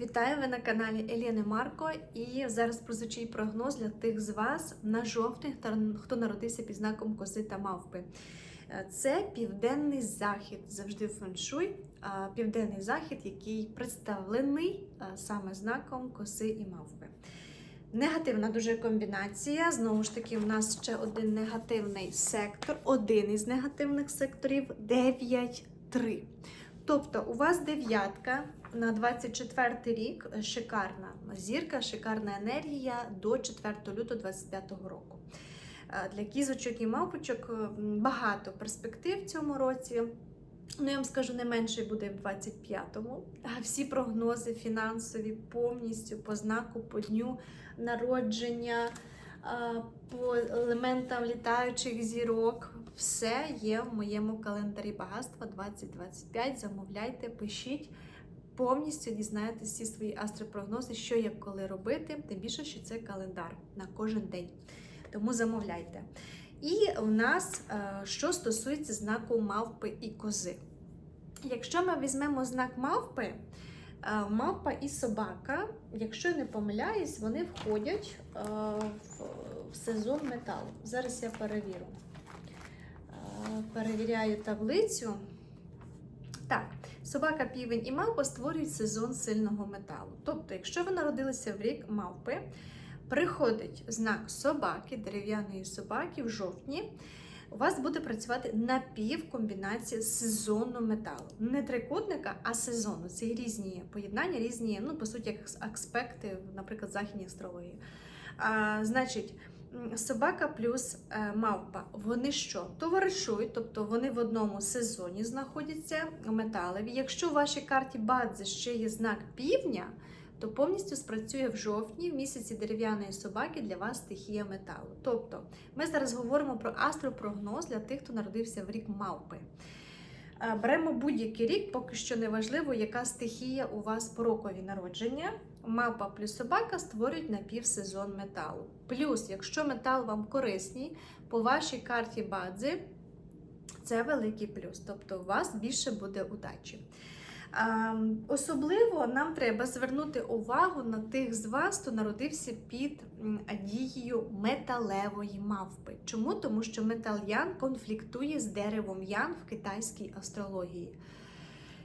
Вітаю ви на каналі Еліни Марко. І зараз прозвучить прогноз для тих з вас на жовтень, хто народився під знаком кози та мавпи. Е, Це південний захід, завжди феншуй. Південний захід, який представлений саме знаком коси і мавпи. Негативна дуже комбінація. Знову ж таки, у нас ще один негативний сектор, один із негативних секторів 9-3. Тобто у вас дев'ятка на 24 рік шикарна зірка, шикарна енергія до 4 лютого 25 року. Е, Для кізочок і мавпочок багато перспектив в цьому році. Ну, я вам скажу, не менше буде в 25-му. А Всі прогнози фінансові повністю по знаку, по дню народження, по елементам літаючих зірок. Все є в моєму календарі багатства 2025. Замовляйте, пишіть. Повністю дізнаєтесь всі свої астропрогнози, що як коли робити, тим більше, що це календар на кожен день. Тому замовляйте. І у нас, е, що стосується знаку мавпи і кози. Якщо ми візьмемо знак мавпи, е, мавпа і собака, якщо не помиляюсь, вони входять е, в, сезон металу. Зараз я перевірю. Перевіряю таблицю. Собака, півень і мавпа створюють сезон сильного металу. Тобто, якщо ви народилися в рік мавпи, приходить знак собаки, дерев'яної собаки в жовтні. У вас буде працювати напівкомбінація сезонного металу. Не трикутника, а сезону. Це різні поєднання, різні, ну, по суті, як аспекти, наприклад, західній астрології. А, значить, собака плюс е, мавпа. Вони що? Товаришують, тобто вони в одному сезоні знаходяться металеві. Якщо в вашій карті Бадзи ще є знак півдня, то повністю спрацює в жовтні, в місяці дерев'яної собаки для вас стихія металу. Тобто, ми зараз говоримо про астропрогноз для тих, хто народився в рік мавпи. Е, Беремо будь-який рік, поки що не важливо, яка стихія у вас по рокові народження. Мавпа плюс собака створюють напівсезон металу. Плюс, якщо метал вам корисний, по вашій карті бадзи це великий плюс. Тобто у вас більше буде удачі. Особливо нам треба звернути увагу на тих з вас, хто народився під дією металевої мавпи. Чому? Тому що метал Ян конфліктує з деревом Ян в китайській астрології.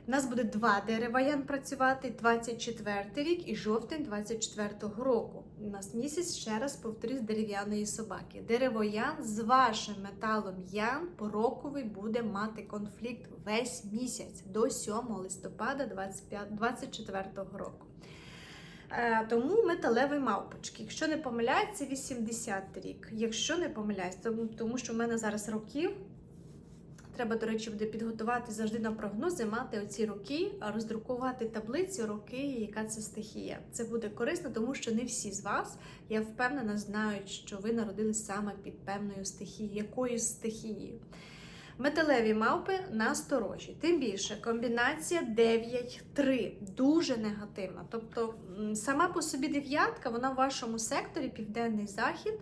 У нас буде два дерева Ян працювати 24 рік і жовтень 24 року. У нас місяць, ще раз повторюсь, дерев'яної собаки. Дерево Ян з вашим металом Ян пороковий буде мати конфлікт весь місяць до 7 листопада 25 24 року. Е, Тому металеві мавпочки. Якщо не помиляюсь, це 80 рік. Якщо не помиляюсь, тому, тому що в мене зараз років. Треба, до речі, буде підготувати завжди на прогнози, мати оці роки, роздрукувати таблицю роки, яка це стихія. Це буде корисно, тому що не всі з вас, я впевнена, знають, що ви народились саме під певною стихією, якоюсь стихією. Металеві мавпи насторожі. Тим більше комбінація 9-3 дуже негативна. Тобто сама по собі дев'ятка, вона в вашому секторі, південний захід.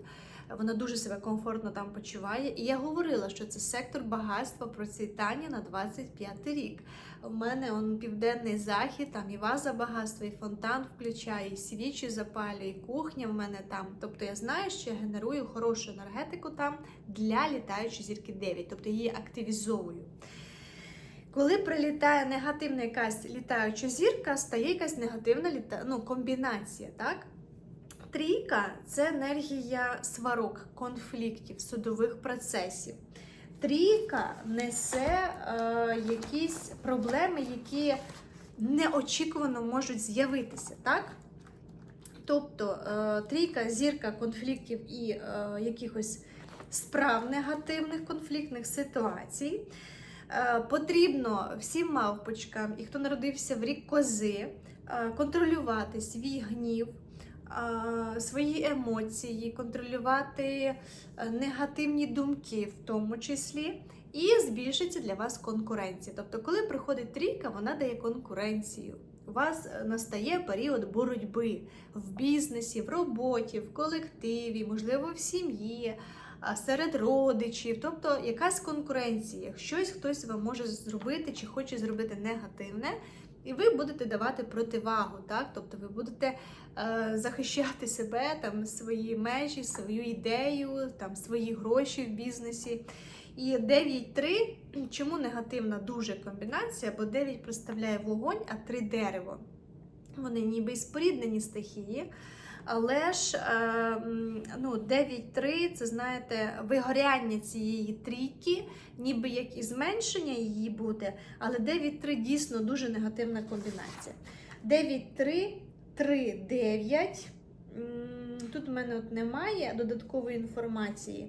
Вона дуже себе комфортно там почуває. І я говорила, що це сектор багатства, процвітання на 25 рік. У мене он південний захід, там і ваза багатства, і фонтан включає, і свічі запалює, і кухня в мене там. Тобто я знаю, що я генерую хорошу енергетику там для літаючої зірки 9, тобто її активізовую. Коли прилітає негативна якась літаюча зірка, стає якась негативна літа... ну, комбінація, так? Трійка це енергія сварок, конфліктів, судових процесів. Трійка несе е, якісь проблеми, які неочікувано можуть з'явитися, так? Тобто е, трійка, зірка конфліктів і е, якихось справ негативних конфліктних ситуацій. Е, потрібно всім мавпочкам, і хто народився в рік кози, е, контролювати свій гнів, свої емоції, контролювати е, негативні думки, в тому числі, і збільшиться для вас конкуренція. Тобто, коли приходить трійка, вона дає конкуренцію. У вас е, настає період боротьби в бізнесі, в роботі, в колективі, можливо, в сім'ї, серед родичів, тобто якась конкуренція. Щось хтось вам може зробити чи хоче зробити негативне, І ви будете давати противагу, так? Тобто ви будете е, захищати себе, там, свої межі, свою ідею, там, свої гроші в бізнесі. І 9-3, чому негативна дуже комбінація? Бо 9 представляє вогонь, а 3 дерево. Вони ніби споріднені стихії. Але ж е, ну, 9-3 це знаєте, вигоряння цієї трійки, ніби як і зменшення її буде, але 9-3 дійсно дуже негативна комбінація. 9-3, 3-9. Тут в мене от немає додаткової інформації.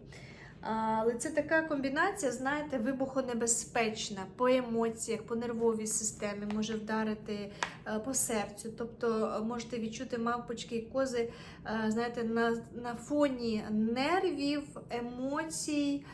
Але це така комбінація, знаєте, вибухонебезпечна по емоціях, по нервовій системі, може вдарити е, по серцю. Тобто е, можете відчути мавпочки і кози, е, знаєте, на, на фоні нервів, емоцій.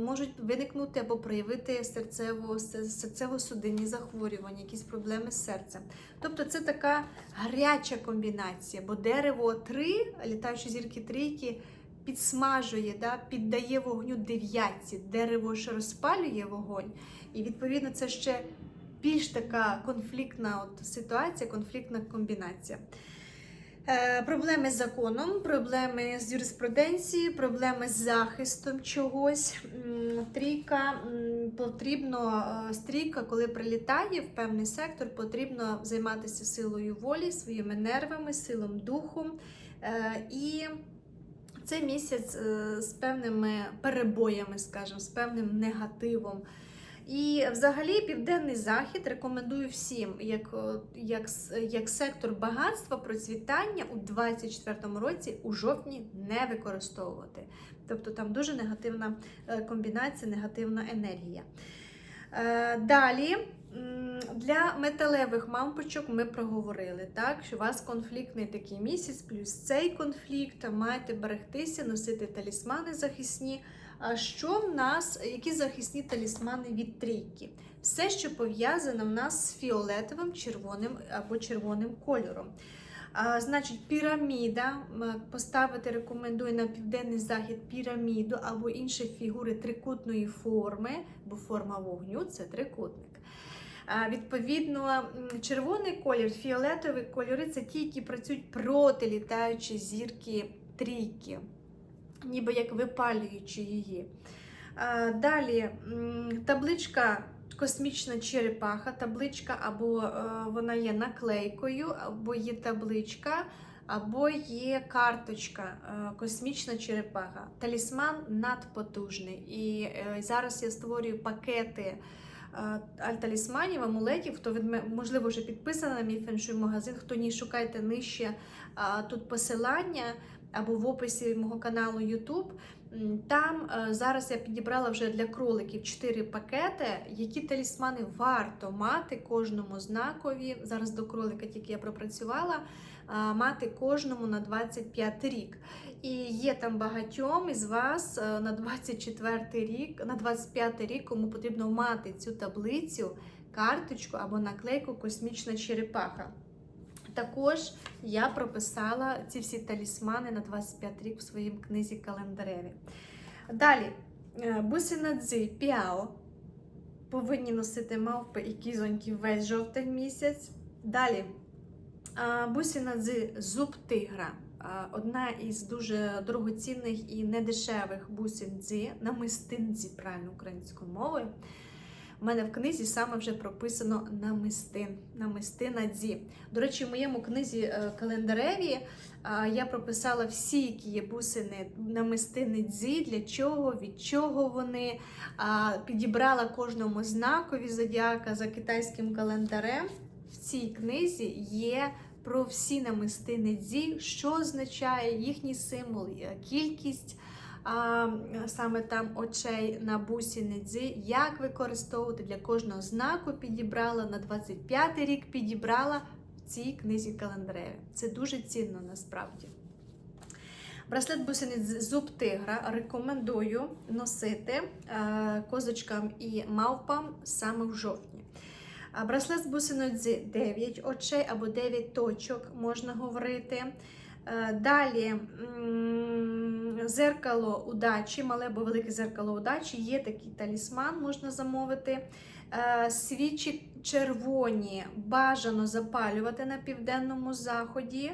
Можуть виникнути або проявити серцево, серцево-судинні захворювання, якісь проблеми з серцем. Тобто це така гаряча комбінація, бо дерево 3, літаючі зірки трійки, підсмажує, да, піддає вогню дев'ятці, дерево ж розпалює вогонь. І відповідно це ще більш така конфліктна от ситуація, конфліктна комбінація. Е, проблеми з законом, проблеми з юриспруденцією, проблеми з захистом чогось. Трійка потрібно е, стрійка, коли прилітає в певний сектор, потрібно займатися силою волі, своїми нервами, силом духу. Е, І це місяць е, з певними перебоями, скажімо, з певним негативом. І взагалі південний захід рекомендую всім як, як, як сектор багатства, процвітання у 2024 році у жовтні не використовувати. Тобто там дуже негативна е, комбінація, негативна енергія. Е, Далі для металевих мампочок ми проговорили, так, що у вас конфліктний такий місяць, плюс цей конфлікт, маєте берегтися, носити талісмани захисні. А що в нас, які захисні талісмани від трійки? Все, що пов'язане в нас з фіолетовим, червоним або червоним кольором. А, значить, піраміда. Поставити рекомендую на південний захід піраміду або інші фігури трикутної форми, бо форма вогню це трикутник. Відповідно, червоний колір, фіолетові кольори це ті, які працюють проти літаючої зірки трійки, ніби як випалюючи її. Далі табличка космічна черепаха, табличка або е, вона є наклейкою, або є табличка, або є карточка е, космічна черепаха. Талісман надпотужний. І е, зараз я створюю пакети. Альталісманів, амулетів, хто від можливо вже підписаний на мій феншуй магазин, хто ні, шукайте нижче тут посилання або в описі мого каналу YouTube. Там е, зараз я підібрала вже для кроликів 4 пакети, які талісмани варто мати кожному знакові. Зараз до кролика тільки я пропрацювала, мати кожному на 25 рік. І є там багатьом із вас е, на 24 рік, на 25 рік, кому потрібно мати цю таблицю, карточку або наклейку Космічна черепаха. Також я прописала ці всі талісмани на 25 рік в своїй книзі календареві. Далі, е, бусина дзи піао. Повинні носити мавпи і кізоньки весь жовтий місяць. Далі, бусина дзи зуб тигра. Одна із дуже дорогоцінних і недешевих бусин дзи, намистин дзи, правильно українською мовою. У мене в книзі саме вже прописано намистин, намистина дзі. До речі, в моєму книзі е, календареві я прописала всі, які є бусини намистини дзі, для чого, від чого вони. Підібрала кожному знакові зодіака за китайським календарем. В цій книзі є про всі намистини дзі, що означає їхній символ, кількість а, саме там очей на бусіниці, як використовувати для кожного знаку підібрала на 25 рік підібрала в цій книзі календареві. Це дуже цінно насправді. Браслет бусиниць зуб тигра рекомендую носити козочкам і мавпам саме в жовтні. Браслет з бусиниці 9 очей або 9 точок можна говорити. Е, Далі зеркало удачі, мале або велике зеркало удачі. Є такий талісман, можна замовити. Е, Свічі червоні бажано запалювати на південному заході.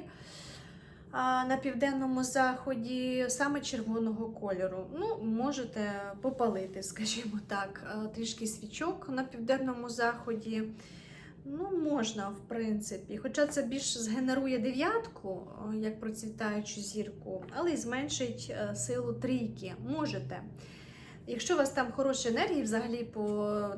На південному заході саме червоного кольору. Ну, можете попалити, скажімо так, е, трішки свічок на південному заході. Ну, можна, в принципі. Хоча це більш згенерує дев'ятку, е, як процвітаючу зірку, але й зменшить е, силу трійки. Можете. Якщо у вас там хороші енергії, взагалі по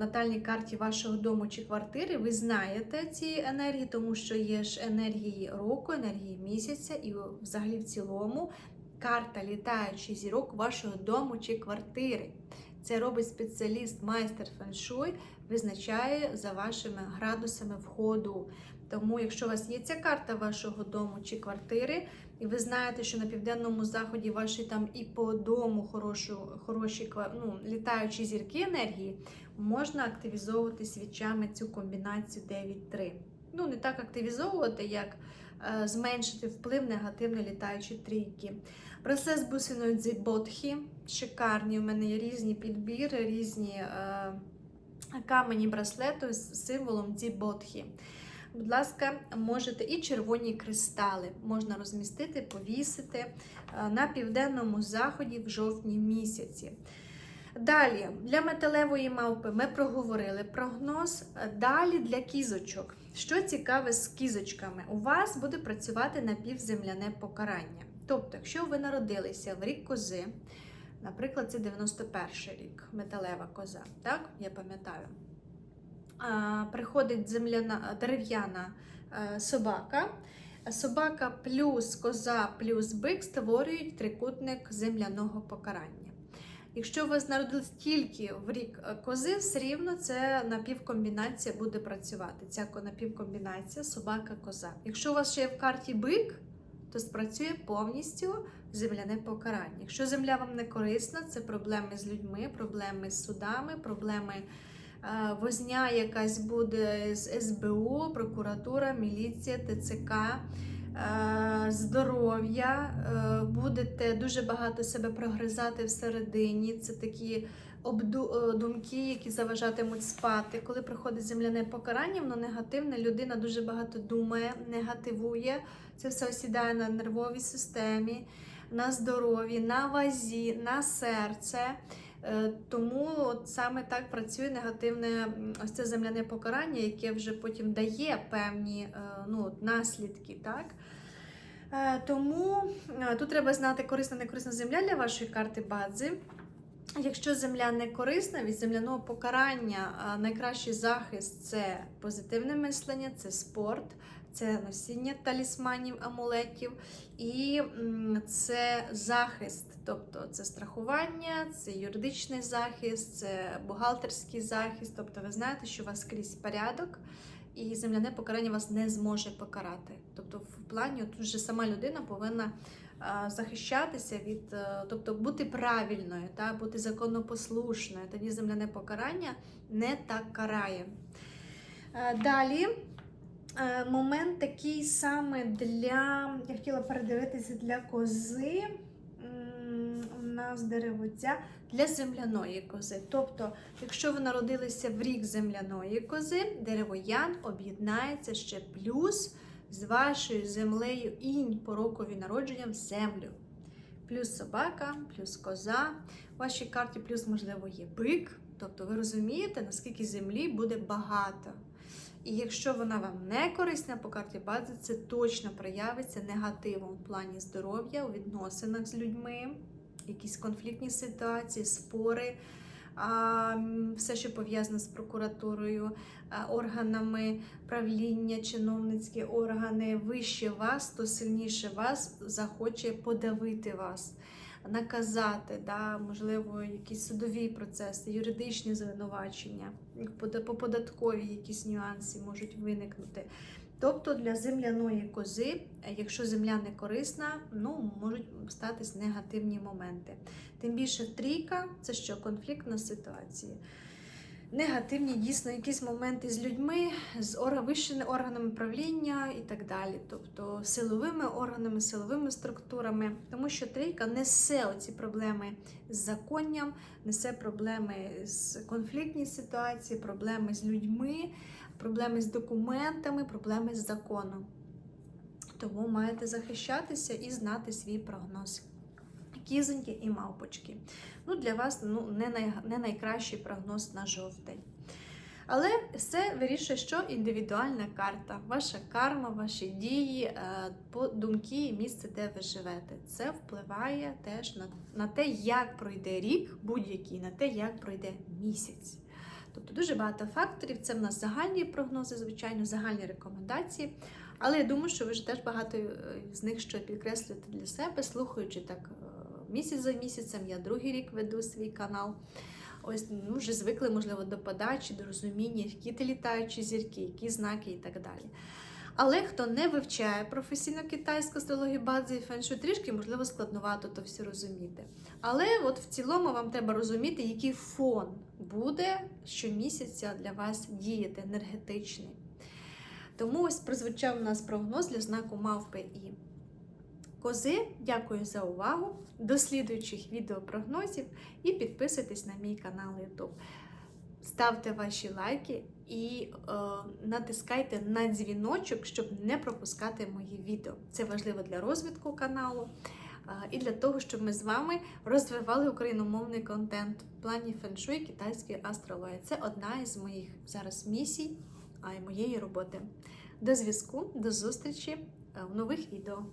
натальній карті вашого дому чи квартири, ви знаєте ці енергії, тому що є ж енергії року, енергії місяця, і взагалі в цілому карта літаючих зірок вашого дому чи квартири. Це робить спеціаліст, майстер феншуй, визначає за вашими градусами входу. Тому, якщо у вас є ця карта вашого дому чи квартири, і ви знаєте, що на південному заході ваші там і по дому хорошу, хороші ну, літаючі зірки енергії, можна активізовувати свічами цю комбінацію 9-3. Ну, не так активізовувати, як е, зменшити вплив негативної літаючої трійки. Браслет з бусиною дзіботхі, шикарні. У мене є різні підбіри, різні е, камені браслету з символом дзіботхі. Будь ласка, можете і червоні кристали можна розмістити, повісити е, на південному заході в жовтні місяці. Далі, для металевої мавпи ми проговорили прогноз. Далі для кізочок. Що цікаве з кізочками? У вас буде працювати напівземляне покарання. Тобто, якщо ви народилися в рік кози, наприклад, це 91 рік, металева коза, так? Я пам'ятаю. Приходить земляна дерев'яна е, собака. Собака плюс коза плюс бик створюють трикутник земляного покарання. Якщо ви народились тільки в рік е, кози, все рівно це напівкомбінація буде працювати. Ця ко- напівкомбінація собака-коза. Якщо у вас ще є в карті бик, то спрацює повністю земляне покарання. Якщо земля вам не корисна, це проблеми з людьми, проблеми з судами, проблеми возня якась буде з СБУ, прокуратура, міліція, ТЦК. е, Здоров'я, е, будете дуже багато себе прогризати всередині. Це такі обду... е, думки, які заважатимуть спати. Коли приходить земляне покарання, воно негативне. Людина дуже багато думає, негативує. Це все осідає на нервовій системі, на здоров'ї, на вазі, на серце. Е, Тому от саме так працює негативне ось це земляне покарання, яке вже потім дає певні е, ну, наслідки. Так? Е, Тому тут треба знати корисна некорисна земля для вашої карти бадзи. Якщо земля не корисна, від земляного покарання найкращий захист це позитивне мислення, це спорт, це носіння талісманів, амулетів і це захист, тобто це страхування, це юридичний захист, це бухгалтерський захист. Тобто ви знаєте, що у вас скрізь порядок. І земляне покарання вас не зможе покарати. Тобто, в плані тут вже сама людина повинна захищатися від, е, тобто бути правильною, та, бути законопослушною. Тоді земляне покарання не так карає. Е, Далі момент такий саме для, я хотіла передивитися для кози. У нас деревоця для земляної кози. Тобто, якщо ви народилися в рік земляної кози, деревоян об'єднається ще плюс з вашою землею інь по рокові народження в землю. Плюс собака, плюс коза. У вашій карті плюс, можливо, є бик. Тобто ви розумієте, наскільки землі буде багато. І якщо вона вам не корисна по карті бази, це точно проявиться негативом в плані здоров'я, у відносинах з людьми, якісь конфліктні ситуації, спори, все, що пов'язане з прокуратурою, органами правління, чиновницькі органи вище вас, то сильніше вас захоче подавити вас. Наказати, да, можливо, якісь судові процеси, юридичні звинувачення, по податкові якісь нюанси можуть виникнути. Тобто для земляної кози, якщо земля не корисна, ну можуть статись негативні моменти. Тим більше трійка це що конфліктна ситуація. Негативні дійсно якісь моменти з людьми, з вищими органами правління і так далі, тобто силовими органами, силовими структурами, тому що трійка несе оці проблеми з законням, несе проблеми з конфліктні ситуації, проблеми з людьми, проблеми з документами, проблеми з законом. Тому маєте захищатися і знати свій прогноз. Кізоньки і мавпочки. Ну, для вас ну, не, най, не найкращий прогноз на жовтень. Але все вирішує, що індивідуальна карта, ваша карма, ваші дії, е, думки і місце, де ви живете. Це впливає теж на, на те, як пройде рік будь-який, на те, як пройде місяць. Тобто дуже багато факторів. Це в нас загальні прогнози, звичайно, загальні рекомендації. Але я думаю, що ви ж теж багато е, з них що підкреслюєте для себе, слухаючи так е, місяць за місяцем. Я другий рік веду свій канал. Ось ну, вже звикли, можливо, до подачі, до розуміння, які ти літаючі зірки, які знаки і так далі. Але хто не вивчає професійно китайську астрологію бази і феншу, трішки, можливо, складновато то все розуміти. Але от в цілому вам треба розуміти, який фон буде щомісяця для вас діяти енергетичний. Тому ось прозвучав у нас прогноз для знаку мавпи і кози. Дякую за увагу. До слідуючих відеопрогнозів і підписуйтесь на мій канал YouTube. Ставте ваші лайки і е, натискайте на дзвіночок, щоб не пропускати мої відео. Це важливо для розвитку каналу е, і для того, щоб ми з вами розвивали україномовний контент в плані феншуй китайської астрології. Це одна із моїх зараз місій а й моєї роботи. До зв'язку, до зустрічі е, в нових відео.